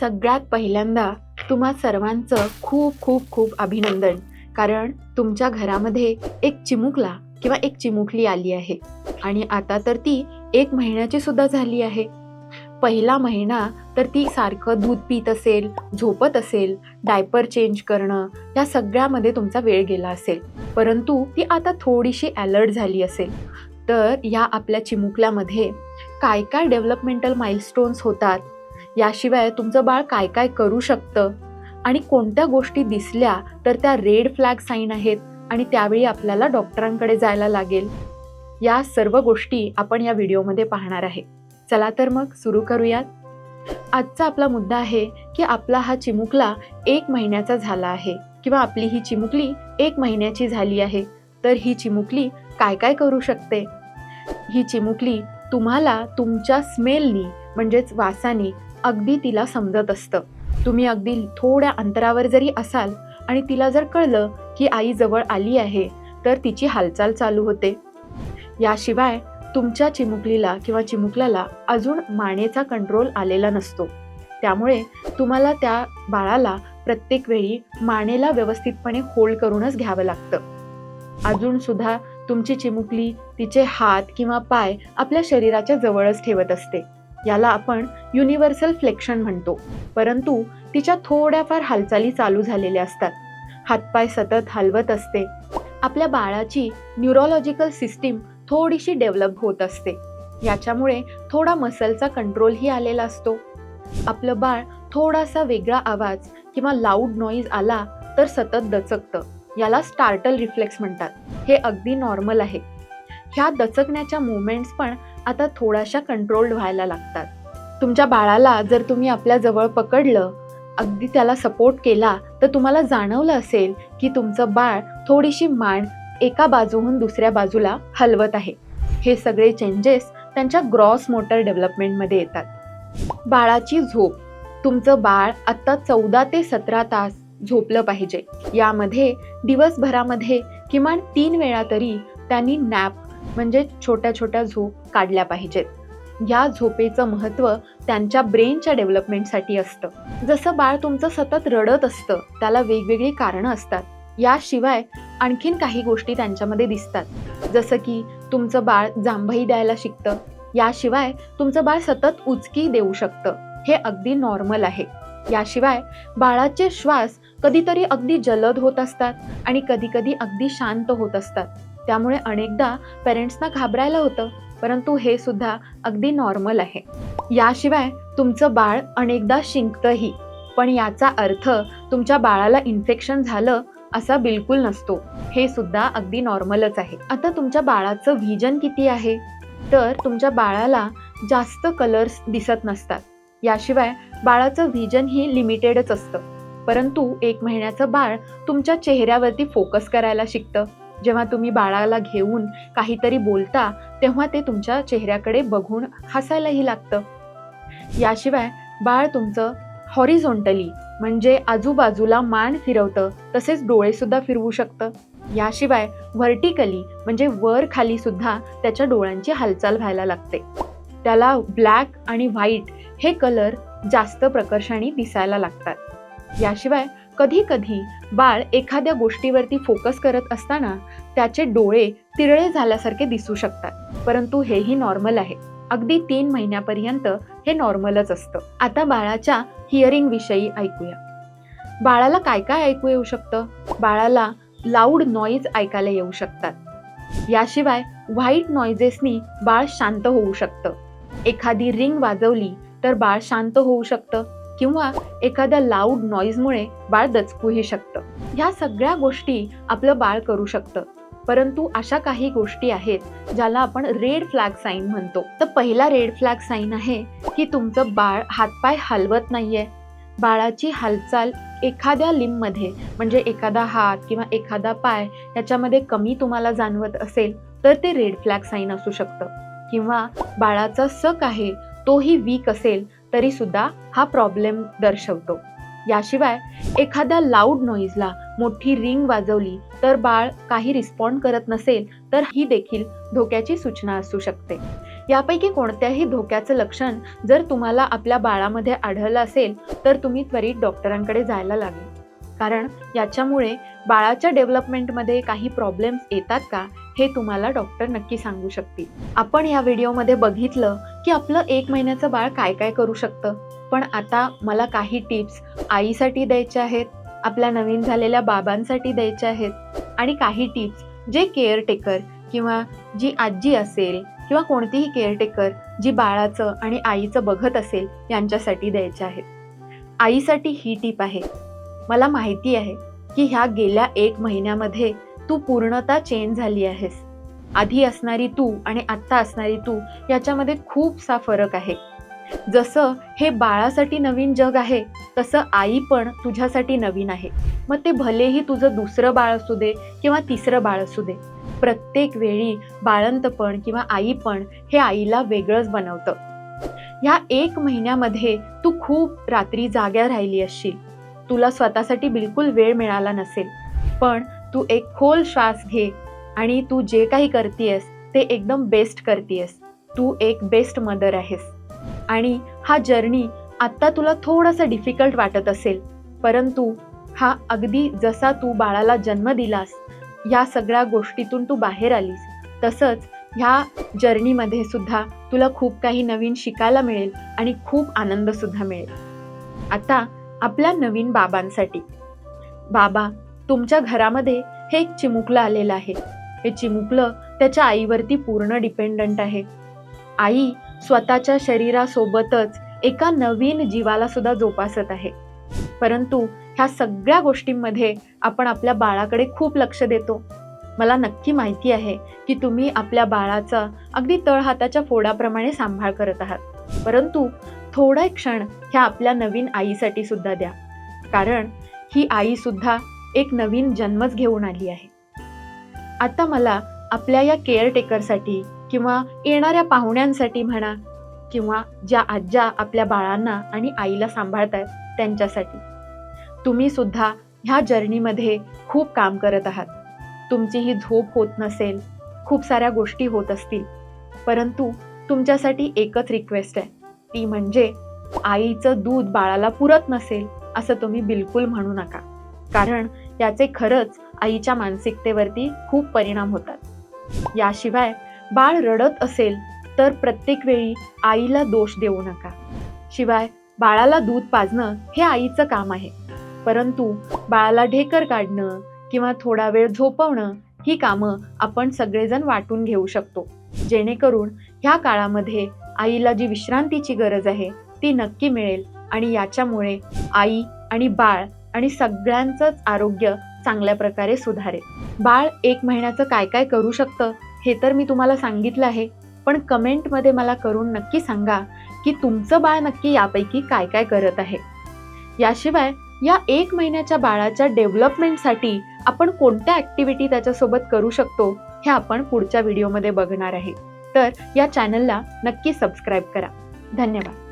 सगळ्यात पहिल्यांदा तुम्हा सर्वांचं खूप खूप खूप अभिनंदन. कारण तुमच्या घरामध्ये एक चिमुकला किंवा एक चिमुकली आली आहे. आणि आता तर ती एक महिन्याची सुद्धा झाली आहे. पहिला महिना तर ती सारखं दूध पित असेल झोपत असेल डायपर चेंज करणं या सगळ्यामध्ये तुमचा वेळ गेला असेल. परंतु ती आता थोडीशी अलर्ट झाली असेल. तर या आपल्या चिमुकल्यामध्ये काय काय डेव्हलपमेंटल माइलस्टोन्स होतात? याशिवाय तुमचं बाळ काय काय करू शकतं? आणि कोणत्या गोष्टी दिसल्या तर त्या रेड फ्लॅग साईन आहेत आणि त्यावेळी आपल्याला डॉक्टरांकडे जायला लागेल. या सर्व गोष्टी आपण या व्हिडिओमध्ये पाहणार आहे. चला तर मग सुरू करूयात. आजचा आपला मुद्दा आहे की आपला हा चिमुकला एक महिन्याचा झाला आहे किंवा आपली ही चिमुकली एक महिन्याची झाली आहे तर ही चिमुकली काय काय करू शकते? ही चिमुकली तुम्हाला तुमच्या स्मेलनी म्हणजेच वासाने अगदी तिला समजत असतं. तुम्ही अगदी थोड्या अंतरावर जरी असाल आणि तिला जर कळलं की आई जवळ आली आहे तर तिची हालचाल चालू होते. याशिवाय तुमच्या चिमुकलीला किंवा चिमुकल्याला अजून मानेचा कंट्रोल आलेला नसतो. त्यामुळे तुम्हाला त्या बाळाला प्रत्येक वेळी मानेला व्यवस्थितपणे होल्ड करूनच घ्यावं लागतं. अजून सुद्धा तुमची चिमुकली तिचे हात किंवा पाय आपल्या शरीराच्या जवळच ठेवत असते. याला आपण युनिव्हर्सल फ्लेक्शन म्हणतो. परंतु तिच्या थोड्याफार हालचाली चालू झालेल्या असतात. हातपाय सतत हलवत असते. आपल्या बाळाची न्यूरोलॉजिकल सिस्टीम थोडीशी डेव्हलप होत असते. याच्यामुळे थोडा मसलचा कंट्रोलही आलेला असतो. आपलं बाळ थोडासा वेगळा आवाज किंवा लाऊड नॉईज आला तर सतत दचकतं. याला स्टार्टल रिफ्लेक्स म्हणतात. हे अगदी नॉर्मल आहे. ह्या दचकण्याच्या मुवमेंट्स पण आता थोड्याशा कंट्रोल्ड व्हायला लागतात. तुमच्या बाळाला जर तुम्ही आपल्या जवळ पकडलं अगदी त्याला सपोर्ट केला तर तुम्हाला जाणवलं असेल की तुमचं बाळ थोडीशी मान एका बाजूहून दुसऱ्या बाजूला हलवत आहे. हे सगळे चेंजेस त्यांच्या ग्रॉस मोटर डेव्हलपमेंटमध्ये येतात. बाळाची झोप. तुमचं बाळ आत्ता चौदा ते सतरा तास झोपलं पाहिजे. यामध्ये दिवसभरामध्ये किमान तीन वेळा तरी त्यांनी नॅप म्हणजे छोट्या छोट्या झोप काढल्या पाहिजेत. या झोपेचं महत्त्व त्यांच्या ब्रेनच्या डेव्हलपमेंटसाठी असतं. जसं बाळ तुमचं सतत रडत असतं त्याला वेगवेगळी कारणं असतात. याशिवाय आणखीन काही गोष्टी त्यांच्यामध्ये दिसतात. जसं की तुमचं बाळ जांभई द्यायला शिकतं. याशिवाय तुमचं बाळ सतत उचकी देऊ शकतं. हे अगदी नॉर्मल आहे. याशिवाय बाळाचे श्वास कधीतरी अगदी जलद होत असतात आणि कधीकधी अगदी शांत होत असतात. त्यामुळे अनेकदा पेरेंट्सना घाबरायला होतं परंतु हे सुद्धा अगदी नॉर्मल आहे. याशिवाय तुमचं बाळ अनेकदा शिंकतंही पण याचा अर्थ तुमच्या बाळाला इन्फेक्शन झालं असा बिलकुल नसतो. हे सुद्धा अगदी नॉर्मलच आहे. आता तुमच्या बाळाचं व्हिजन किती आहे? तर तुमच्या बाळाला जास्त कलर्स दिसत नसतात. याशिवाय बाळाचं व्हिजन ही लिमिटेडच असतं. परंतु एक महिन्याचं बाळ तुमच्या चेहऱ्यावरती फोकस करायला शिकतं. जेव्हा तुम्ही बाळाला घेऊन काहीतरी बोलता तेव्हा ते तुमच्या चेहऱ्याकडे बघून हसायलाही लागतं. याशिवाय बाळ तुमचं हॉरिझोंटली म्हणजे आजूबाजूला मान फिरवतं तसेच डोळेसुद्धा फिरवू शकतं. याशिवाय व्हर्टिकली म्हणजे वर खाली सुद्धा त्याच्या डोळ्यांची हालचाल व्हायला लागते. त्याला ब्लॅक आणि व्हाईट हे कलर जास्त प्रकर्षाने दिसायला लागतात. याशिवाय कधी कधी बाळ एखाद्या गोष्टीवरती फोकस करत असताना त्याचे डोळे तिरळे झाल्यासारखे दिसू शकतात. परंतु हेही नॉर्मल आहे. अगदी तीन महिन्यापर्यंत हे नॉर्मलच असतं. आता बाळाच्या हिअरिंग विषयी ऐकूया. बाळाला काय काय ऐकू येऊ शकतं? बाळाला लाऊड नॉईज ऐकायला येऊ शकतात. याशिवाय व्हाईट नॉइजेसनी बाळ शांत होऊ शकतं. एखादी रिंग वाजवली तर बाळ शांत होऊ शकतं. किंवा एखाद्या लाऊड नॉईजमुळे बाळ दचकूही शकतं. ह्या सगळ्या गोष्टी आपलं बाळ करू शकतं. परंतु अशा काही गोष्टी आहेत ज्याला आपण रेड फ्लॅग साईन म्हणतो. तर पहिला रेड फ्लॅग साईन आहे की तुमचं बाळ हातपाय हलवत नाहीये. बाळाची हालचाल एखाद्या लिंबमध्ये म्हणजे एखादा हात किंवा एखादा पाय याच्यामध्ये कमी तुम्हाला जाणवत असेल तर ते रेड फ्लॅग साईन असू शकतं. किंवा बाळाचा सक आहे तोही वीक असेल तरी सुद्धा हा प्रॉब्लेम दर्शवतो. याशिवाय एखाद्या लाऊड नॉईजला मोठी रिंग वाजवली तर बाळ काही रिस्पॉन्ड करत नसेल तर ही देखील धोक्याची सूचना असू शकते. यापैकी कोणत्याही धोक्याचं लक्षण जर तुम्हाला आपल्या बाळामध्ये आढळलं असेल तर तुम्ही त्वरित डॉक्टरांकडे जायला लागेल. कारण याच्यामुळे बाळाच्या डेव्हलपमेंटमध्ये काही प्रॉब्लेम्स येतात का हे तुम्हाला डॉक्टर नक्की सांगू शकतील. आपण या व्हिडिओमध्ये बघितलं की आपलं एक महिन्याचं बाळ काय काय करू शकतं. पण आता मला काही टिप्स आईसाठी द्यायच्या आहेत आपल्या नवीन झालेल्या बाबांसाठी द्यायच्या आहेत आणि काही टिप्स जे केअरटेकर किंवा जी आजी असेल किंवा कोणतीही केअरटेकर जी बाळाचं आणि आईचं बघत असेल यांच्यासाठी द्यायच्या आहेत. आईसाठी ही टीप आहे. मला माहिती आहे की ह्या गेल्या एक महिन्यामध्ये तू पूर्णता चेंज झाली आहेस. आधी असणारी तू आणि आत्ता असणारी तू याच्यामध्ये खूपसा फरक आहे. जसं हे बाळासाठी नवीन जग आहे तसं आई पण तुझ्यासाठी नवीन आहे. मग ते भलेही तुझं दुसरं बाळ असू दे किंवा तिसरं बाळ असू दे प्रत्येक वेळी बाळंतपण किंवा आईपण हे आईला वेगळंच बनवतं. ह्या एक महिन्यामध्ये तू खूप रात्री जाग्या राहिली असशील. तुला स्वतःसाठी बिलकुल वेळ मिळाला नसेल. पण तू एक खोल श्वास घे आणि तू जे काही करतेयस ते एकदम बेस्ट करतेयस. तू एक बेस्ट मदर आहेस. आणि हा जर्नी आत्ता तुला थोडासा डिफिकल्ट वाटत असेल परंतु हा अगदी जसा तू बाळाला जन्म दिलास या सगळ्या गोष्टीतून तू बाहेर आलीस तसंच ह्या जर्नीमध्ये सुद्धा तुला खूप काही नवीन शिकायला मिळेल आणि खूप आनंदसुद्धा मिळेल. आता आपल्या नवीन बाबांसाठी. बाबा तुमच्या घरामध्ये हे एक चिमुकलं आलेलं आहे. हे चिमुकलं त्याच्या आईवरती पूर्ण डिपेंडंट आहे. आई स्वतःच्या शरीरासोबतच एका नवीन जीवाला सुद्धा जोपासत आहे. परंतु ह्या सगळ्या गोष्टींमध्ये आपण आपल्या बाळाकडे खूप लक्ष देतो. मला नक्की माहिती आहे की तुम्ही आपल्या बाळाचा अगदी तळहाताच्या फोडाप्रमाणे सांभाळ करत आहात. परंतु थोडा क्षण ह्या आपल्या नवीन आईसाठी सुद्धा द्या. कारण ही आई सुद्धा एक नवीन जन्मच घेऊन आली आहे. आता मला आपल्या या केअरटेकरसाठी किंवा येणाऱ्या पाहुण्यांसाठी म्हणा किंवा ज्या आज्या आपल्या बाळांना आणि आईला सांभाळतात त्यांच्यासाठी. तुम्ही सुद्धा ह्या जर्नीमध्ये खूप काम करत आहात. तुमची ही झोप होत नसेल खूप साऱ्या गोष्टी होत असतील. परंतु तुमच्यासाठी एकच रिक्वेस्ट आहे. ती म्हणजे आईचं दूध बाळाला पुरत नसेल असं तुम्ही बिलकुल म्हणू नका. कारण याचे खरंच आईच्या मानसिकतेवरती खूप परिणाम होतात. याशिवाय बाळ रडत असेल तर प्रत्येक वेळी आईला दोष देऊ नका. शिवाय बाळाला दूध पाजणं हे आईचं काम आहे. परंतु बाळाला ढेकर काढणं किंवा थोडा वेळ झोपवणं ही कामं आपण सगळेजण वाटून घेऊ शकतो. जेणेकरून ह्या काळामध्ये आईला जी विश्रांतीची गरज आहे ती नक्की मिळेल आणि याच्यामुळे आई आणि बाळ आणि सगळ्यांचंच आरोग्य चांगल्या प्रकारे सुधारेल. बाळ एक महिन्याचं काय काय करू शकतं हे तर मी तुम्हाला सांगितलं आहे. पण कमेंटमध्ये मला करून नक्की सांगा की तुमचं बाळ नक्की यापैकी काय काय करत आहे. याशिवाय या एक महिन्याच्या बाळाच्या डेव्हलपमेंटसाठी आपण कोणत्या ॲक्टिव्हिटी त्याच्यासोबत करू शकतो हे आपण पुढच्या व्हिडिओमध्ये बघणार आहे. तर या चॅनलला नक्की सबस्क्राईब करा. धन्यवाद.